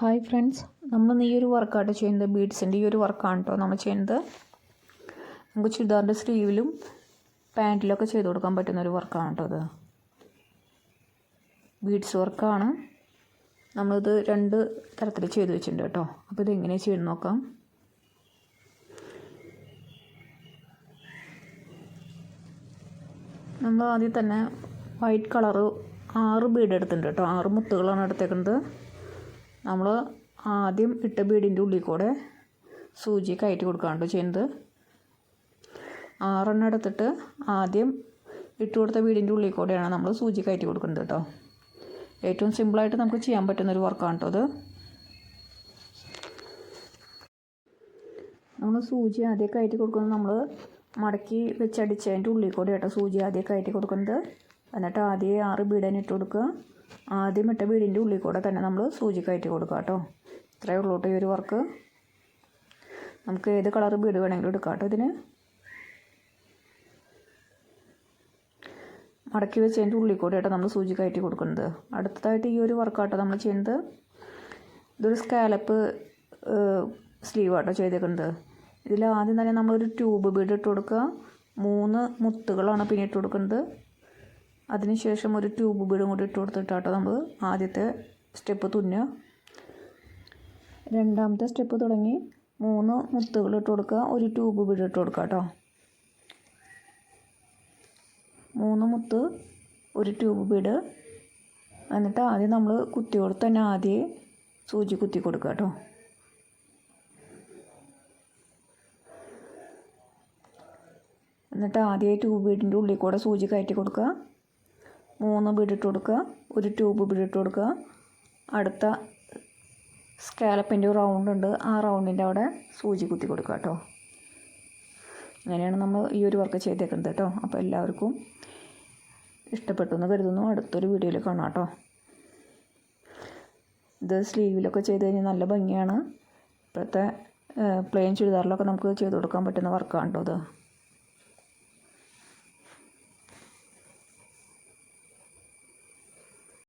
Hi friends നമ്മൾ ഈ ഒരു വർക്കായിട്ട് ചെയ്യുന്നത് ബീഡ്സിന്റെ ഈ ഒരു വർക്കാണ് കേട്ടോ നമ്മൾ ചെയ്യുന്നത്. നമുക്ക് ചുരിദാറിന്റെ സ്ലീവിലും പാന്റിലൊക്കെ ചെയ്ത് കൊടുക്കാൻ പറ്റുന്ന ഒരു വർക്കാണ് കേട്ടോ അത് ബീഡ്സ് വർക്കാണ് നമ്മളിത് രണ്ട് തരത്തിൽ ചെയ്ത് വെച്ചിട്ടുണ്ട് കേട്ടോ അപ്പോൾ ഇത് ചെയ്ത് നോക്കാം. നമ്മൾ ആദ്യം തന്നെ വൈറ്റ് കളറ് ആറ് ബീഡ് എടുത്തിട്ടുണ്ട് കേട്ടോ ആറ് മുത്തുകളാണ് എടുത്തേക്കുന്നത്. നമ്മൾ ആദ്യം ഇട്ട ബീഡിന്റെ ഉള്ളിൽ കൂടെ സൂചി കയറ്റി കൊടുക്കാണ്ട് ചെയ്യുന്നത്. ആറെണ്ണം എടുത്തിട്ട് ആദ്യം ഇട്ട് കൊടുത്ത ബീഡിന്റെ ഉള്ളിൽ കൂടെയാണ് നമ്മൾ സൂചി കയറ്റി കൊടുക്കുന്നത് കേട്ടോ. ഏറ്റവും സിമ്പിളായിട്ട് നമുക്ക് ചെയ്യാൻ പറ്റുന്ന ഒരു വർക്കാണ് കേട്ടോ അത്. നമ്മൾ സൂചി ആദ്യം കയറ്റി കൊടുക്കുന്നത് നമ്മൾ മടക്കി വെച്ചടിച്ചതിന്റെ ഉള്ളിൽ കൂടെ കേട്ടോ സൂചി ആദ്യം കയറ്റി കൊടുക്കുന്നത്. എന്നിട്ട് ആദ്യം ആറ് ബീഡൻ ഇട്ട് കൊടുക്കുക. ആദ്യം ഇട്ട ബീഡിന്റെ ഉള്ളിൽ കൂടെ തന്നെ നമ്മൾ സൂചി കയറ്റി കൊടുക്കുക കേട്ടോ. ഇത്രയേ ഉള്ളൂ കേട്ടോ ഈ ഒരു വർക്ക്. നമുക്ക് ഏത് കളർ ബീഡ് വേണമെങ്കിലും എടുക്കാം കേട്ടോ ഇതിന്. മടക്കി വെച്ചതിന്റെ ഉള്ളിൽ കൂടെ ആട്ടോ നമ്മൾ സൂചി കയറ്റി കൊടുക്കുന്നത്. അടുത്തതായിട്ട് ഈ ഒരു വർക്കാട്ടോ നമ്മൾ ചെയ്യുന്നത്. ഇതൊരു സ്കാലപ്പ് സ്ലീവ് ആട്ടോ ചെയ്തേക്കുന്നത്. ഇതിൽ ആദ്യം തന്നെ നമ്മളൊരു ട്യൂബ് ബീഡ് ഇട്ട് കൊടുക്കുക. മൂന്ന് മുത്തുകളാണ് പിന്നെ ഇട്ട് കൊടുക്കുന്നത്. അതിനുശേഷം ഒരു ട്യൂബ് ബീഡും കൂടി ഇട്ട് കൊടുത്തിട്ടാട്ടോ നമ്മൾ ആദ്യത്തെ സ്റ്റെപ്പ് തുന്നുക രണ്ടാമത്തെ സ്റ്റെപ്പ് തുടങ്ങി മൂന്ന് മുത്തുകൾ ഇട്ട് കൊടുക്കുക. ഒരു ട്യൂബ് ബീഡ് ഇട്ട് കൊടുക്കുക കേട്ടോ മൂന്ന് മുത്ത് ഒരു ട്യൂബ് ബീഡ് എന്നിട്ട് ആദ്യം നമ്മൾ കുത്തി കൊടുത്ത് തന്നെ ആദ്യം സൂചി കുത്തി കൊടുക്കുക കേട്ടോ എന്നിട്ട് ആദ്യം ട്യൂബ് ബീഡിന്റെ ഉള്ളിൽ കൂടെ സൂചി കയറ്റി കൊടുക്കുക. മൂന്ന് ബീഡ് ഇട്ട് കൊടുക്കുക ഒരു ട്യൂബ് ബീഡ് ഇട്ട് കൊടുക്കുക. അടുത്ത സ്കാലപ്പിന്റെ റൗണ്ട് ഉണ്ട്. ആ റൗണ്ടിന്റെ അവിടെ സൂചി കുത്തി കൊടുക്കുക കേട്ടോ. അങ്ങനെയാണ് നമ്മൾ ഈ ഒരു വർക്ക് ചെയ്തേക്കുന്നത് കേട്ടോ. അപ്പോൾ എല്ലാവർക്കും ഇഷ്ടപ്പെട്ടു എന്ന് കരുതുന്നു. അടുത്തൊരു വീഡിയോയിൽ കാണാം കേട്ടോ. ഇത് സ്ലീവിലൊക്കെ ചെയ്ത് കഴിഞ്ഞാൽ നല്ല ഭംഗിയാണ്. ഇപ്പോഴത്തെ പ്ലെയിൻ ചുരിദാറിലൊക്കെ നമുക്ക് ചെയ്ത് കൊടുക്കാൻ പറ്റുന്ന വർക്കാണ് കേട്ടോ ഇത്.